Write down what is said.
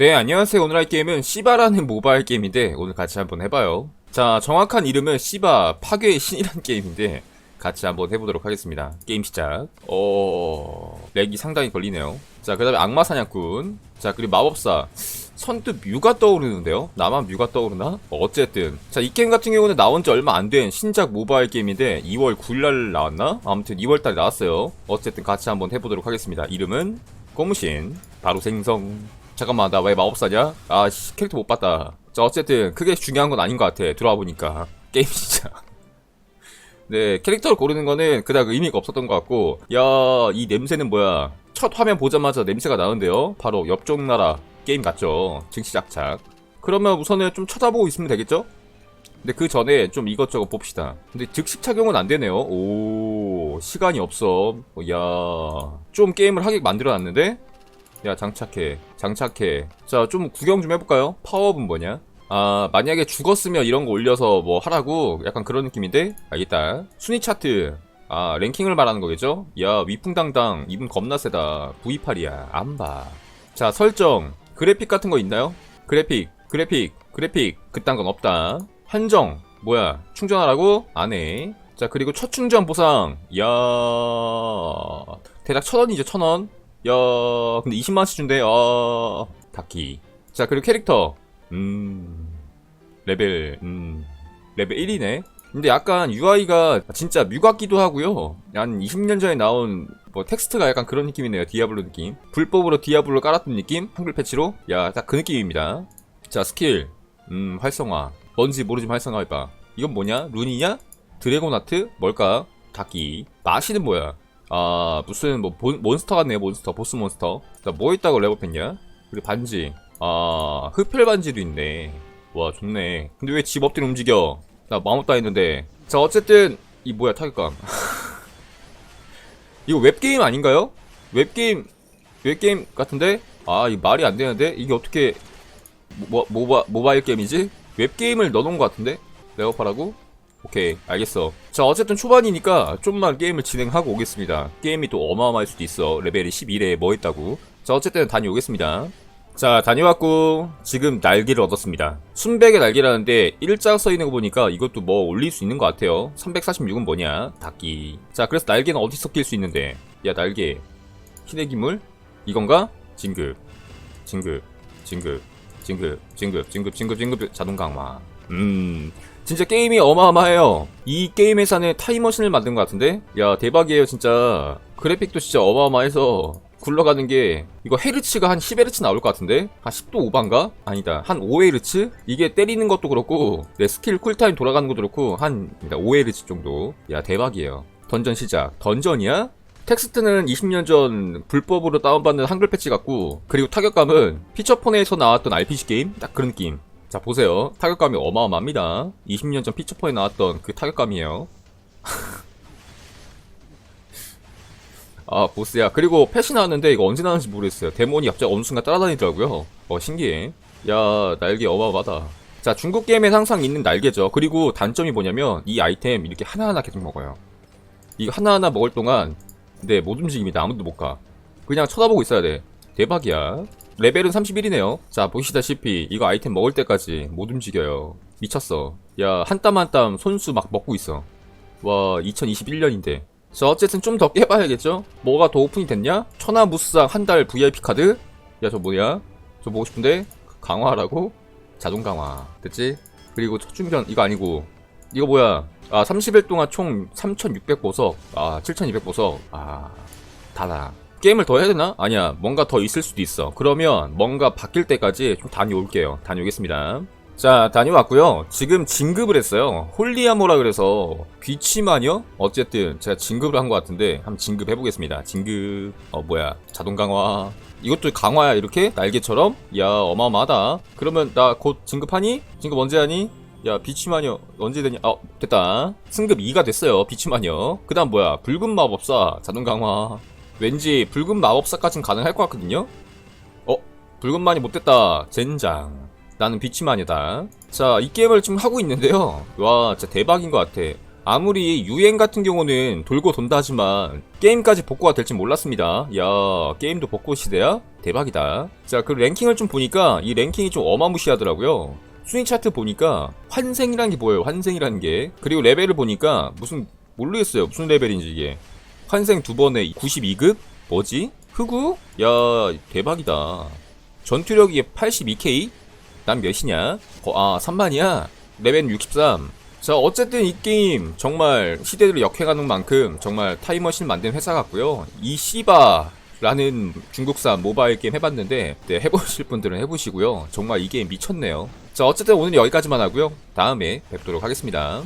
네, 안녕하세요. 오늘 할 게임은 시바라는 모바일 게임인데 오늘 같이 한번 해봐요. 자, 정확한 이름은 시바 파괴의 신이란 게임인데 같이 한번 해보도록 하겠습니다. 게임 시작. 어, 렉이 상당히 걸리네요. 자, 그 다음에 악마 사냥꾼. 자, 그리고 마법사. 선뜻 뮤가 떠오르는데요? 나만 뮤가 떠오르나? 어쨌든. 자, 이 게임 같은 경우는 나온 지 얼마 안 된 신작 모바일 게임인데 2월 9일날 나왔나? 아무튼 2월달에 나왔어요. 어쨌든 같이 한번 해보도록 하겠습니다. 이름은 고무신. 바로 생성. 잠깐만, 나 왜 마법사냐? 아, 씨, 캐릭터 못 봤다. 자, 어쨌든 크게 중요한 건 아닌 것 같아. 들어와 보니까. 게임 시작. 네, 캐릭터를 고르는 거는 그닥 의미가 없었던 것 같고, 야, 이 냄새는 뭐야? 첫 화면 보자마자 냄새가 나는데요? 바로 옆쪽 나라 게임 같죠? 증시작착. 그러면 우선은 좀 쳐다보고 있으면 되겠죠? 근데 그 전에 좀 이것저것 봅시다. 근데 즉시 착용은 안 되네요. 오, 시간이 없어. 어, 야, 좀 게임을 하게 만들어놨는데? 야, 장착해. 장착해. 자, 좀 구경 좀 해볼까요? 파워업은 뭐냐? 아, 만약에 죽었으면 이런 거 올려서 뭐 하라고? 약간 그런 느낌인데? 알겠다. 순위 차트. 아, 랭킹을 말하는 거겠죠? 야, 위풍당당. 이분 겁나 세다. V8이야. 안 봐. 자, 설정. 그래픽 같은 거 있나요? 그래픽, 그래픽, 그래픽. 그딴 건 없다. 한정. 뭐야? 충전하라고? 안 해. 자, 그리고 첫 충전 보상. 야 대략 천 원이죠, 천 원. 야 근데 20만원씩 준대. 아, 닫기. 자, 그리고 캐릭터. 음, 레벨, 음, 레벨 1이네. 근데 약간 UI가 진짜 뮤 같기도 하고요. 한 20년 전에 나온 뭐 텍스트가 약간 그런 느낌이네요. 디아블로 느낌. 불법으로 디아블로 깔았던 느낌? 한글 패치로? 야, 딱 그 느낌입니다. 자, 스킬. 음, 활성화. 뭔지 모르지만 활성화 해봐. 이건 뭐냐? 룬이냐? 드래곤 아트? 뭘까? 닫기. 맛이는 뭐야? 아, 무슨 뭐 본- 몬스터 같네요. 몬스터. 보스 몬스터. 자, 뭐 있다고 레벨했냐? 그리고 반지. 아, 흡혈 반지도 있네. 와, 좋네. 근데 왜 집 엎드려 움직여? 나 마음도 했는데. 자, 어쨌든 이 뭐야 타격감. 이거 웹게임 아닌가요? 웹게임 웹게임 같은데? 아, 이 말이 안 되는데 이게 어떻게 모, 모바, 모바일 게임이지? 웹게임을 넣어놓은 것 같은데? 레어파라고? 오케이, 알겠어. 자, 어쨌든 초반이니까 좀만 게임을 진행하고 오겠습니다. 게임이 또 어마어마할 수도 있어. 레벨이 11에 뭐 했다고. 자, 어쨌든 다녀오겠습니다. 자, 다녀왔고, 지금 날개를 얻었습니다. 순백의 날개라는데, 일자 써있는 거 보니까 이것도 뭐 올릴 수 있는 것 같아요. 346은 뭐냐? 닭기. 자, 그래서 날개는 어디서 낄 수 있는데? 야, 날개. 신의 기물? 이건가? 진급. 진급. 진급. 진급. 진급. 진급. 진급. 진급. 자동 강화. 음. 진짜 게임이 어마어마해요. 이 게임 회사는 타임머신을 만든 것 같은데? 야, 대박이에요, 진짜. 그래픽도 진짜 어마어마해서 굴러가는 게 이거 헤르츠가 한 10헤르츠 나올 것 같은데? 한 10도 오반가? 아니다. 한 5헤르츠? 이게 때리는 것도 그렇고 내 스킬 쿨타임 돌아가는 것도 그렇고 한 5헤르츠 정도. 야, 대박이에요. 던전 시작. 던전이야? 텍스트는 20년 전 불법으로 다운받는 한글 패치 같고 그리고 타격감은 피처폰에서 나왔던 RPG 게임 딱 그런 느낌 자 보세요. 타격감이 어마어마합니다. 20년 전 피처폰에 나왔던 그 타격감이에요. 아 보스야. 그리고 펫이 나왔는데 이거 언제 나왔는지 모르겠어요. 데몬이 갑자기 어느 순간 따라다니더라고요. 어 신기해. 야 날개 어마어마하다. 자 중국 게임엔 항상 있는 날개죠. 그리고 단점이 뭐냐면 이 아이템 이렇게 하나하나 계속 먹어요. 이거 하나하나 먹을 동안 네, 못 움직입니다. 아무도 못 가. 그냥 쳐다보고 있어야 돼. 대박이야. 레벨은 31이네요. 자, 보시다시피 이거 아이템 먹을 때까지 못 움직여요. 미쳤어. 야, 한 땀 한 땀 손수 막 먹고 있어. 와, 2021년인데. 자, 어쨌든 좀 더 깨봐야겠죠? 뭐가 더 오픈이 됐냐? 천하무스상 한달 VIP 카드? 야, 저 뭐야? 저 보고 싶은데? 강화라고? 자동 강화. 됐지? 그리고 첫 충전, 이거 아니고. 이거 뭐야? 아, 30일 동안 총 3,600보석. 아, 7,200보석. 아, 다다. 게임을 더 해야 되나? 아니야. 뭔가 더 있을 수도 있어. 그러면 뭔가 바뀔 때까지 좀 다녀올게요. 다녀오겠습니다. 자, 다녀왔고요. 지금 진급을 했어요. 홀리아모라 그래서 귀치마녀? 어쨌든 제가 진급을 한 것 같은데 한번 진급해 보겠습니다. 진급. 어, 뭐야. 자동 강화. 이것도 강화야, 이렇게? 날개처럼? 야, 어마어마하다. 그러면 나 곧 진급하니? 진급 언제 하니? 야 비치마녀 언제 되냐 어 됐다 승급 2가 됐어요 비치마녀 그 다음 뭐야 붉은 마법사 자동 강화 왠지 붉은 마법사까진 가능할 것 같거든요 어 붉은 만이 못됐다 젠장 나는 비치마녀다 자 이 게임을 지금 하고 있는데요 와 진짜 대박인 것 같아 아무리 유행 같은 경우는 돌고 돈다 하지만 게임까지 복구가 될지 몰랐습니다. 야 게임도 복구 시대야? 대박이다. 자 그 랭킹을 좀 보니까 이 랭킹이 좀 어마무시하더라고요. 순위 차트 보니까 환생이라는 게 뭐예요? 환생이라는 게 그리고 레벨을 보니까 무슨 모르겠어요. 무슨 레벨인지 이게 환생 두 번에 92급? 뭐지? 흑우? 야 대박이다. 전투력이 82k? 난 몇이냐? 어, 아 3만이야? 레벨 63. 자 어쨌든 이 게임 정말 시대를 역행하는 만큼 정말 타임머신 만든 회사 같고요. 이 씨바 라는 중국산 모바일 게임 해봤는데 네, 해보실 분들은 해보시고요. 정말 이 게임 미쳤네요. 자 어쨌든 오늘 여기까지만 하고요. 다음에 뵙도록 하겠습니다.